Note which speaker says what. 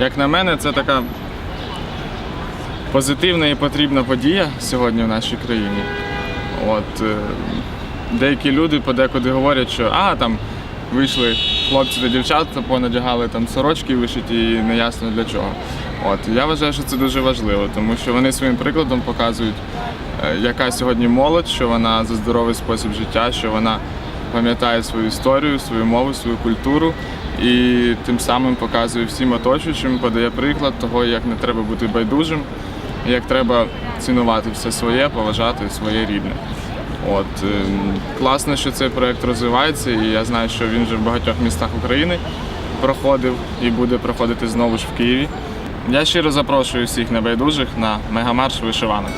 Speaker 1: Як на мене, це така позитивна і потрібна подія сьогодні в нашій країні. От, е, деякі люди подекуди говорять, що а, там вийшли хлопці та дівчата, понадягали там сорочки вишиті і неясно для чого. От, я вважаю, що це дуже важливо, тому що вони своїм прикладом показують, е, яка сьогодні молодь, що вона за здоровий спосіб життя, що вона пам'ятає свою історію, свою мову, свою культуру і тим самим показує всім оточуючим, подає приклад того, як не треба бути байдужим, як треба цінувати все своє, поважати своє рідне. От ем, класно, що цей проект розвивається, і я знаю, що він вже в багатьох містах України проходив і буде проходити знову ж в Києві. Я щиро запрошую всіх небайдужих на мегамарш вишиванок.